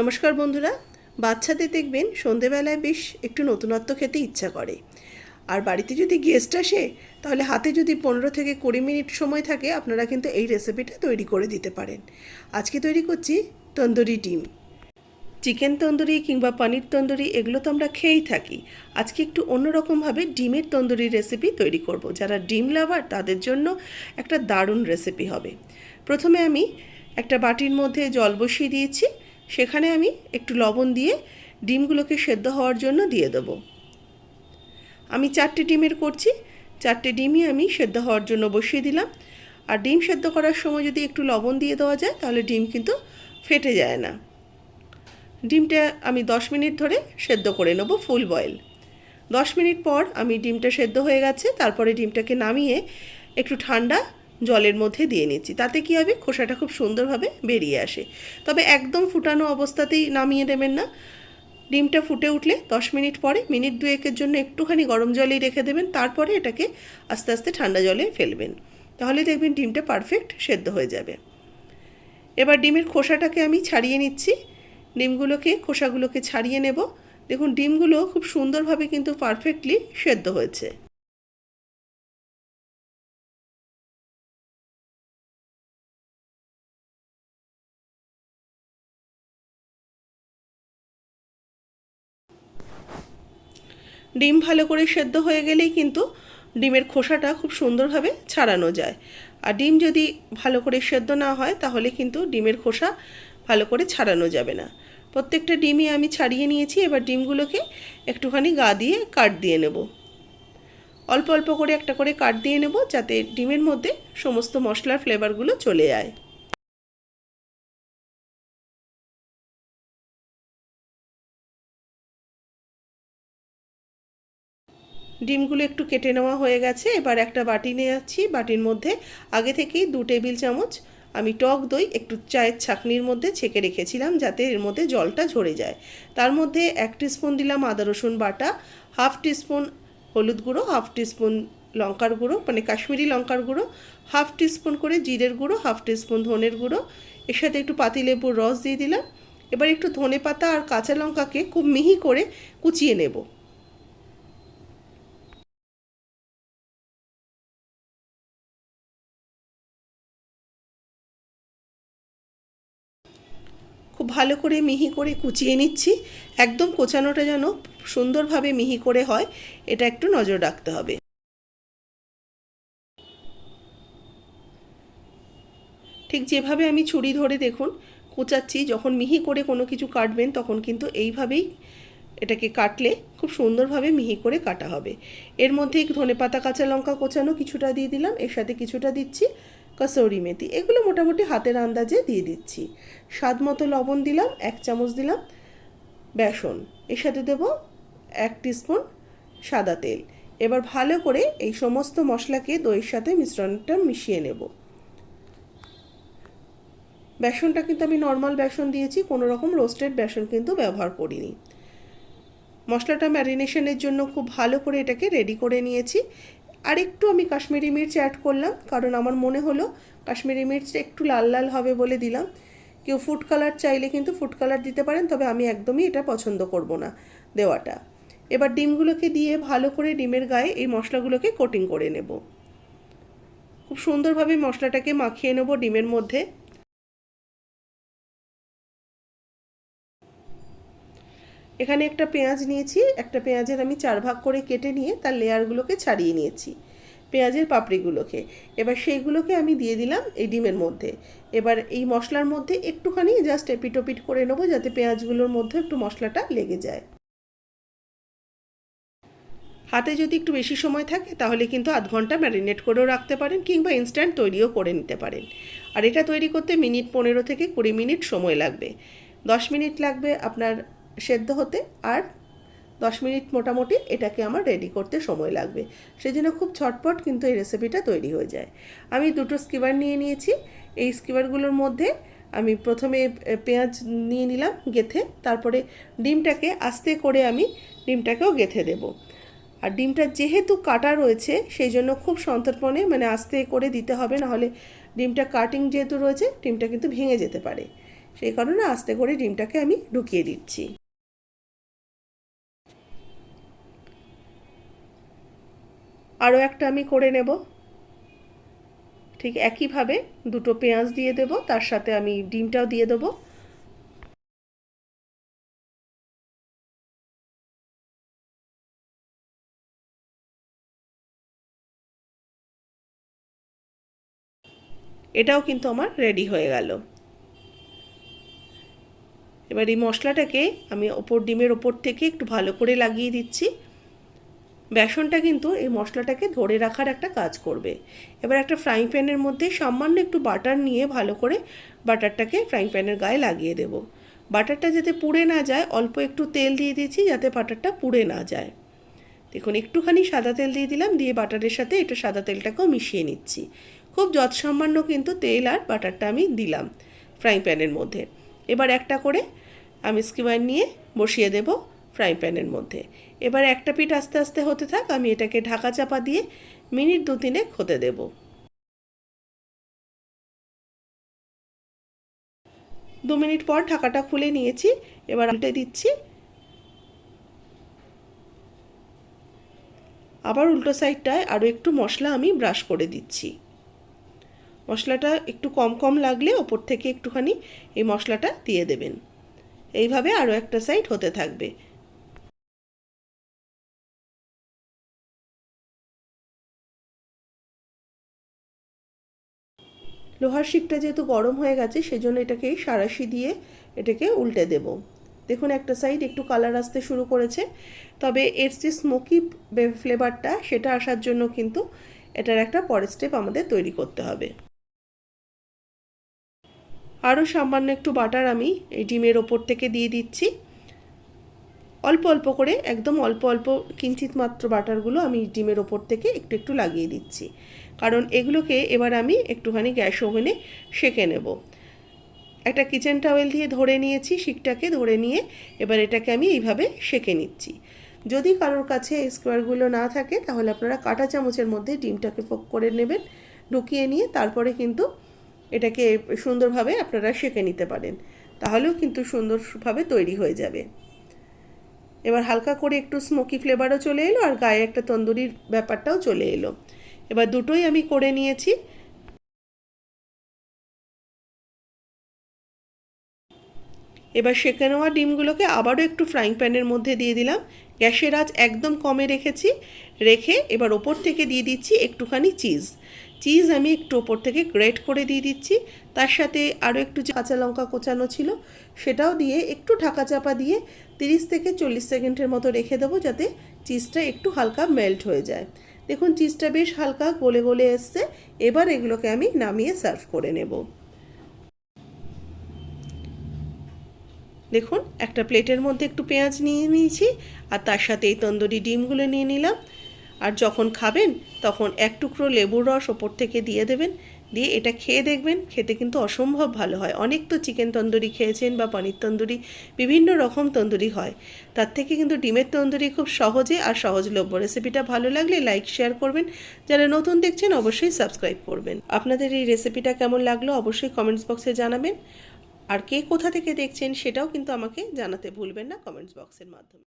নমস্কার বন্ধুরা। বাচ্চাদের দেখবেন সন্ধেবেলায় বেশ একটু নতুনত্ব খেতে ইচ্ছা করে। আর বাড়িতে যদি গেস্ট আসে, তাহলে হাতে যদি পনেরো থেকে কুড়ি মিনিট সময় থাকে, আপনারা কিন্তু এই রেসিপিটা তৈরি করে দিতে পারেন। আজকে তৈরি করছি তন্দুরি ডিম। চিকেন তন্দুরি কিংবা পনির তন্দুরি, এগুলো তো আমরা খেয়েই থাকি। আজকে একটু অন্যরকমভাবে ডিমের তন্দুরি রেসিপি তৈরি করব। যারা ডিম লাভার, তাদের জন্য একটা দারুণ রেসিপি হবে। প্রথমে আমি একটা বাটির মধ্যে জল বসিয়ে দিয়েছি। সেখানে আমি একটু লবণ দিয়ে ডিমগুলোকে সেদ্ধ হওয়ার জন্য দিয়ে দেবো। আমি চারটে ডিমের করছি, চারটে ডিমই আমি সেদ্ধ হওয়ার জন্য বসিয়ে দিলাম। আর ডিম সেদ্ধ করার সময় যদি একটু লবণ দিয়ে দেওয়া যায়, তাহলে ডিম কিন্তু ফেটে যায় না। ডিমটা আমি দশ মিনিট ধরে সেদ্ধ করে নেব ফুল বয়েল। দশ মিনিট পর আমি ডিমটা সেদ্ধ হয়ে গেছে, তারপরে ডিমটাকে নামিয়ে একটু ঠান্ডা জলের মধ্যে দিয়ে নিচ্ছি। তাতে কী হবে? খোসাটা খুব সুন্দরভাবে বেরিয়ে আসে। তবে একদম ফুটানো অবস্থাতেই নামিয়ে দেবেন না। ডিমটা ফুটে উঠলে দশ মিনিট পরে, মিনিট দুয়েকের জন্য একটুখানি গরম জলেই রেখে দেবেন। তারপরে এটাকে আস্তে আস্তে ঠান্ডা জলে ফেলবেন। তাহলে দেখবেন ডিমটা পারফেক্ট সেদ্ধ হয়ে যাবে। এবার ডিমের খোসাটাকে আমি ছাড়িয়ে নিচ্ছি। ডিমগুলোকে, খোসাগুলোকে ছাড়িয়ে নেব। দেখুন, ডিমগুলো খুব সুন্দরভাবে কিন্তু পারফেক্টলি সেদ্ধ হয়েছে। ডিম ভালো করে সেদ্ধ হয়ে গেলেই কিন্তু ডিমের খোসাটা খুব সুন্দরভাবে ছাড়ানো যায়। আর ডিম যদি ভালো করে সেদ্ধ না হয়, তাহলে কিন্তু ডিমের খোসা ভালো করে ছাড়ানো যাবে না। প্রত্যেকটা ডিমই আমি ছাড়িয়ে নিয়েছি, এবার ডিমগুলোকে একটুখানি গা দিয়ে কাট দিয়ে নেব। অল্প অল্প করে একটা করে কাট দিয়ে নেব, যাতে ডিমের মধ্যে সমস্ত মশলার ফ্লেভারগুলো চলে যায় ডিমগুলো একটু কেটে নেওয়া হয়ে গেছে। এবার একটা বাটি নিয়ে যাচ্ছি বাটির মধ্যে আগে থেকেই দু টেবিল চামচ আমি টক দই, একটু চায়ের ছাকনির মধ্যে ছেঁকে রেখেছিলাম যাতে এর মধ্যে জলটা ঝরে যায়। তার মধ্যে এক স্পুন দিলাম আদা রসুন বাটা, হাফ টিস্পুন হলুদ গুঁড়ো, হাফ টিস্পুন লঙ্কার গুঁড়ো মানে কাশ্মীরি লঙ্কার গুঁড়ো, হাফ টিস্পুন করে জিরের গুঁড়ো, হাফ টিস্পুন ধনের গুঁড়ো, এর সাথে একটু পাতিলেবুর রস দিয়ে দিলাম। এবার একটু ধনে পাতা আর কাঁচা লঙ্কাকে খুব মিহি করে কুচিয়ে নেব। ভালো করে মিহি করে কুচিয়ে নিচ্ছি। একদম কোচানোটা যেন সুন্দরভাবে মিহি করে হয়, এটা একটু নজর রাখতে হবে। ঠিক যেভাবে আমি ছুরি ধরে দেখুন, কোচাচ্ছি, যখন মিহি করে কোনো কিছু কাটবেন, তখন কিন্তু এইভাবেই এটাকে কাটলে খুব সুন্দরভাবে মিহি করে কাটা হবে। এর মধ্যে ধনে পাতা কাঁচা লঙ্কা কোচানো কিছুটা দিয়ে দিলাম, এর সাথে কিছুটা দিচ্ছি। কসৌরি মেথি। এগুলো মোটামুটি হাতের আন্দাজে দিয়ে দিচ্ছি। স্বাদ মতো লবণ দিলাম, এক চামচ দিলাম বেসন। এর সাথে দেব এক টিস্পুন সাদা তেল। এবার ভালো করে এই সমস্ত মশলাকে দইয়ের সাথে মিশ্রণটা মিশিয়ে নেব। বেসনটা কিন্তু আমি নর্মাল বেসন দিয়েছি, কোনো রকম রোস্টেড বেসন কিন্তু ব্যবহার করিনি। মশলাটা ম্যারিনেশনের জন্য খুব ভালো করে এটাকে রেডি করে নিয়েছি। আর একটু আমি কাশ্মীরি মির্চ অ্যাড করলাম, কারণ আমার মনে হলো কাশ্মীরি মির্চ একটু লাল লাল হবে বলে দিলাম। কেউ ফুড কালার চাইলে কিন্তু ফুড কালার দিতে পারেন, তবে আমি একদমই এটা পছন্দ করব না দেওয়াটা। এবার ডিমগুলোকে দিয়ে ভালো করে ডিমের গায়ে এই মশলাগুলোকে কোটিং করে নেব। খুব সুন্দরভাবে মশলাটাকে মাখিয়ে নেব ডিমের মধ্যে। এখানে একটা পেঁয়াজ নিয়েছি, একটা পেঁয়াজের আমি চার ভাগ করে কেটে নিয়ে তার লেয়ারগুলোকে ছাড়িয়ে নিয়েছি, পেঁয়াজের পাপড়িগুলোকে। এবার সেইগুলোকে আমি দিয়ে দিলাম এই ডিমের মধ্যে। এবার এই মশলার মধ্যে একটুখানি জাস্ট এপিটোপিট করে নেব যাতে পেঁয়াজগুলোর মধ্যে একটু মশলাটা লেগে যায়। হাতে যদি একটু বেশি সময় থাকে তাহলে কিন্তু আধ ঘণ্টা ম্যারিনেট করেও রাখতে পারেন কিংবা ইনস্ট্যান্ট তৈরিও করে নিতে পারেন। আর এটা তৈরি করতে মিনিট পনেরো থেকে কুড়ি মিনিট সময় লাগবে। দশ মিনিট লাগবে আপনার সেদ্ধ হতে আর দশ মিনিট মোটামুটি এটাকে আমার রেডি করতে সময় লাগবে। সেই জন্য খুব ছটপট কিন্তু এই রেসিপিটা তৈরি হয়ে যায়। আমি দুটো স্কিবার নিয়ে নিয়েছি। এই স্কিবারগুলোর মধ্যে আমি প্রথমে পেঁয়াজ নিয়ে নিলাম গেথে, তারপরে ডিমটাকে আস্তে করে আমি ডিমটাকেও গেথে দেব। আর ডিমটা যেহেতু কাটা রয়েছে সেই জন্য খুব সন্তর্পণে মানে আস্তে করে দিতে হবে, নাহলে ডিমটা কাটিং যেহেতু রয়েছে, ডিমটা কিন্তু ভেঙে যেতে পারে। সেই কারণে আস্তে করে ডিমটাকে আমি ঢুকিয়ে দিচ্ছি। আরও একটা আমি করে নেব। ঠিক একইভাবে দুটো পেঁয়াজ দিয়ে দেব, তার সাথে আমি ডিমটাও দিয়ে দেবো। এটাও কিন্তু আমার রেডি হয়ে গেল। এবার এই মশলাটাকে আমি ওপর, ডিমের ওপর থেকে একটু ভালো করে লাগিয়ে দিচ্ছি। বেসনটা কিন্তু এই মশলাটাকে ধরে রাখার একটা কাজ করবে। এবার একটা ফ্রাইং প্যানের মধ্যে সামান্য একটু বাটার নিয়ে ভালো করে বাটারটাকে ফ্রাইং প্যানের গায়ে লাগিয়ে দেব। বাটারটা যাতে পুড়ে না যায়, অল্প একটু তেল দিয়ে দিয়েছি যাতে বাটারটা পুড়ে না যায়। দেখুন, একটুখানি সাদা তেল দিয়ে দিলাম, দিয়ে বাটারের সাথে এটা সাদা তেলটাকেও মিশিয়ে নিচ্ছি। খুব যৎসামান্য কিন্তু তেল আর বাটারটা আমি দিলাম ফ্রাইং প্যানের মধ্যে। এবার একটা করে আমি স্কিমার নিয়ে বসিয়ে দেব। ফ্রাই প্যানের মধ্যে। এবার একটা পিঠ আস্তে আস্তে হতে থাক, আমি এটাকে ঢাকা চাপা দিয়ে মিনিট দু তিনেক হতে দেব। দু মিনিট পর ঢাকাটা খুলে নিয়েছি, এবার উল্টে দিচ্ছি। আবার উল্টো সাইডটায় আরও একটু মশলা আমি ব্রাশ করে দিচ্ছি। মশলাটা একটু কম কম লাগলে ওপর থেকে একটুখানি এই মশলাটা দিয়ে দেবেন। এইভাবে আরও একটা সাইড হতে থাকবে। লোহার শিকটা যেহেতু গরম হয়ে গেছে, সেজন্য এটাকে সারাশি দিয়ে এটাকে উল্টে দেব। দেখুন, একটা সাইড একটু কালার আসতে শুরু করেছে। তবে এর যে স্মোকি ফ্লেভারটা সেটা আসার জন্য কিন্তু এটার একটা পরের স্টেপ আমাদের তৈরি করতে হবে। আরও সামান্য একটু বাটার আমি এই ডিমের ওপর থেকে দিয়ে দিচ্ছি। অল্প অল্প করে, একদম অল্প অল্প কিঞ্চিত মাত্র বাটারগুলো আমি ডিমের ওপর থেকে একটু একটু লাগিয়ে দিচ্ছি। কারণ এগুলোকে এবার আমি একটুখানি গ্যাস ওভেনে সেঁকে নেব। একটা কিচেন টাওয়েল দিয়ে ধরে নিয়েছি, শিকটাকে ধরে নিয়ে এবার এটাকে আমি এইভাবে সেঁকে নিচ্ছি। যদি কারোর কাছে স্কোয়ারগুলো না থাকে, তাহলে আপনারা কাঁটা চামচের মধ্যে ডিমটাকে ফোক করে নেবেন, ঢুকিয়ে নিয়ে তারপরে কিন্তু এটাকে সুন্দরভাবে আপনারা সেঁকে নিতে পারেন। তাহলেও কিন্তু সুন্দরভাবে তৈরি হয়ে যাবে। এবার হালকা করে একটু স্মোকি ফ্লেভারও চলে এলো আর গায়ে একটা তন্দুরির ব্যাপারটাও চলে এলো। এবার দুটোই আমি করে নিয়েছি। এবার সেঁকে নেওয়া ডিমগুলোকে আবারও একটু ফ্রাইং প্যানের মধ্যে দিয়ে দিলাম। গ্যাসের আঁচ একদম কমে রেখেছি। রেখে এবার ওপর থেকে দিয়ে দিচ্ছি একটুখানি চিজ চিজ আমি একটু ওপর থেকে গ্রেট করে দিয়ে দিচ্ছি। তার সাথে আরও একটু যে কাঁচা লঙ্কা কোচানো ছিল, সেটাও দিয়ে একটু ঢাকা চাপা দিয়ে তিরিশ থেকে চল্লিশ সেকেন্ডের মতো রেখে দেবো যাতে চিজটা একটু হালকা মেল্ট হয়ে যায়। দেখুন চিজটা বেশ হালকা গলে গলে এসছে। এবার এগুলোকে আমি নামিয়ে সার্ভ করে নেব। দেখুন, একটা প্লেটের মধ্যে একটু পেঁয়াজ নিয়ে নিয়েছি, আর তার সাথে এই তন্দুরি ডিমগুলো নিয়ে নিলাম। আর যখন খাবেন, তখন এক টুকরো লেবুর রস ওপর থেকে দিয়ে দেবেন। দিয়ে এটা খেয়ে দেখবেন, খেতে কিন্তু অসম্ভব ভালো হয়। অনেক তো চিকেন তন্দুরি খেয়েছেন বা পনির তন্দুরি, বিভিন্ন রকম তন্দুরি হয়। তার থেকে কিন্তু ডিমের তন্দুরি খুব সহজে আর সহজলভ্য। রেসিপিটা ভালো লাগলে লাইক শেয়ার করবেন। যারা নতুন দেখছেন অবশ্যই সাবস্ক্রাইব করবেন। আপনাদের এই রেসিপিটা কেমন লাগল অবশ্যই কমেন্টস বক্সে জানাবেন। আর কে কোথা থেকে দেখছেন সেটাও কিন্তু আমাকে জানাতে ভুলবেন না কমেন্টস বক্সের মাধ্যমে।